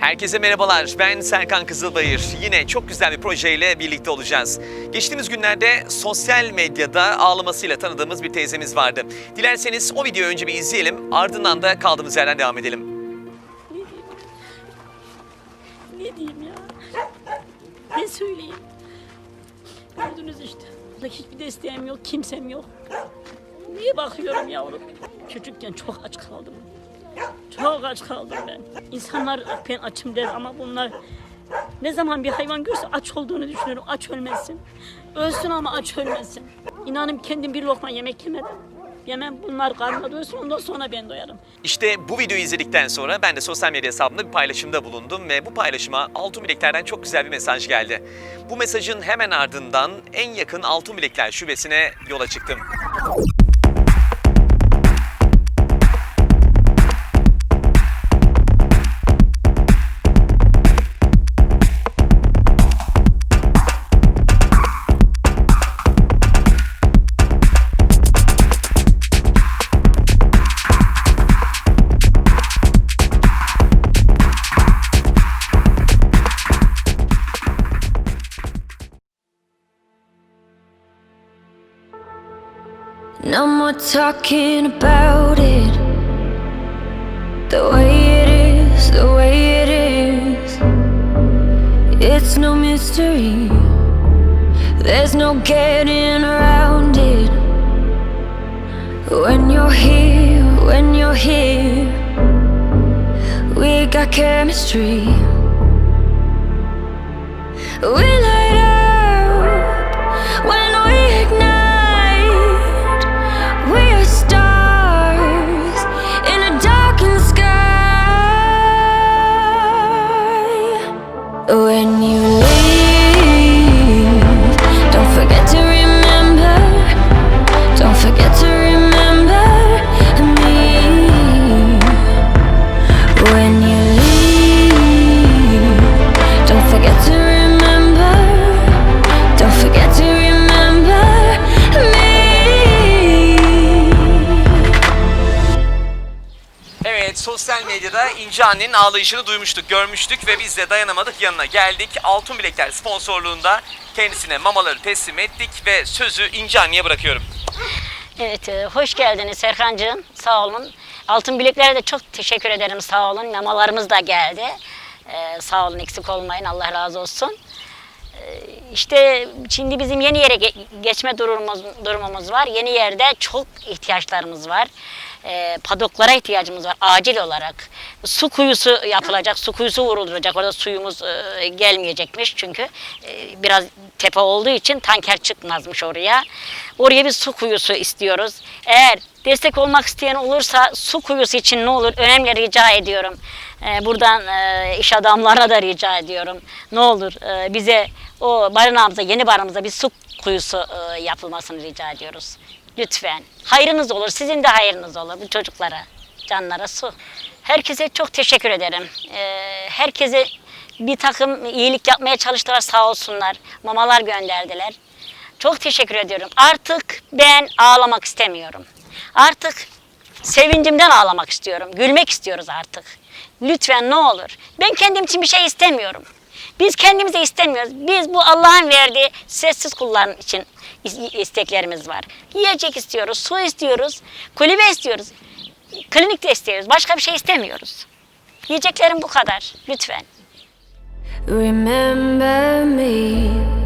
Herkese merhabalar. Ben Serkan Kızılbayır. Yine çok güzel bir projeyle birlikte olacağız. Geçtiğimiz günlerde sosyal medyada ağlamasıyla tanıdığımız bir teyzemiz vardı. Dilerseniz o videoyu önce bir izleyelim. Ardından da kaldığımız yerden devam edelim. Ne diyeyim ya? Ne söyleyeyim? Gördünüz işte. Hiçbir desteğim yok, kimsem yok. Niye bakıyorum yavrum? Çocukken çok aç kaldım. Çok aç kaldım ben. İnsanlar ben açım der ama bunlar ne zaman bir hayvan görse aç olduğunu düşünüyorum. Aç ölmesin. Ölsün ama aç ölmesin. İnanın kendim bir lokma yemek yemedim. Yemem bunlar karnına doysun ondan sonra ben doyarım. İşte bu videoyu izledikten sonra ben de sosyal medya hesabımda bir paylaşımda bulundum ve bu paylaşıma Altın Bilekler'den çok güzel bir mesaj geldi. Bu mesajın hemen ardından en yakın Altın Bilekler şubesine yola çıktım. No more talking about it. The way it is, the way it is. It's no mystery. There's no getting around it. When you're here, when you're here, we got chemistry. We light medyada İnci Anne'nin ağlayışını duymuştuk, görmüştük ve biz de dayanamadık yanına geldik. Altın Bilekler sponsorluğunda kendisine mamaları teslim ettik ve sözü İnci Anne'ye bırakıyorum. Evet, e, hoş geldiniz Serkancığım. Sağ olun. Altın bileklere de çok teşekkür ederim. Sağ olun. Mamalarımız da geldi. E, sağ olun, eksik olmayın. Allah razı olsun. İşte şimdi bizim yeni yere ge- geçme durumumuz, durumumuz var. Yeni yerde çok ihtiyaçlarımız var. E, padoklara ihtiyacımız var acil olarak. Su kuyusu yapılacak, su kuyusu vurulacak. Orada suyumuz e, gelmeyecekmiş çünkü e, biraz tepe olduğu için tanker çıkmazmış oraya. Oraya bir su kuyusu istiyoruz. Eğer destek olmak isteyen olursa su kuyusu için ne olur önemli rica ediyorum. E, buradan e, iş adamlarına da rica ediyorum. Ne olur e, bize o barınağımıza, yeni barınağımıza bir su kuyusu e, yapılmasını rica ediyoruz. Lütfen. Hayrınız olur, sizin de hayrınız olur bu çocuklara, canlara su. Herkese çok teşekkür ederim. Ee, herkese bir takım iyilik yapmaya çalıştılar sağ olsunlar. Mamalar gönderdiler. Çok teşekkür ediyorum. Artık ben ağlamak istemiyorum. Artık sevincimden ağlamak istiyorum. Gülmek istiyoruz artık. Lütfen ne olur. Ben kendim için bir şey istemiyorum. Biz kendimize istemiyoruz. Biz bu Allah'ın verdiği sessiz kulların için is- isteklerimiz var. Yiyecek istiyoruz, su istiyoruz, kulübe istiyoruz, klinik de istiyoruz. Başka bir şey istemiyoruz. Yiyeceklerim bu kadar. Lütfen. Remember me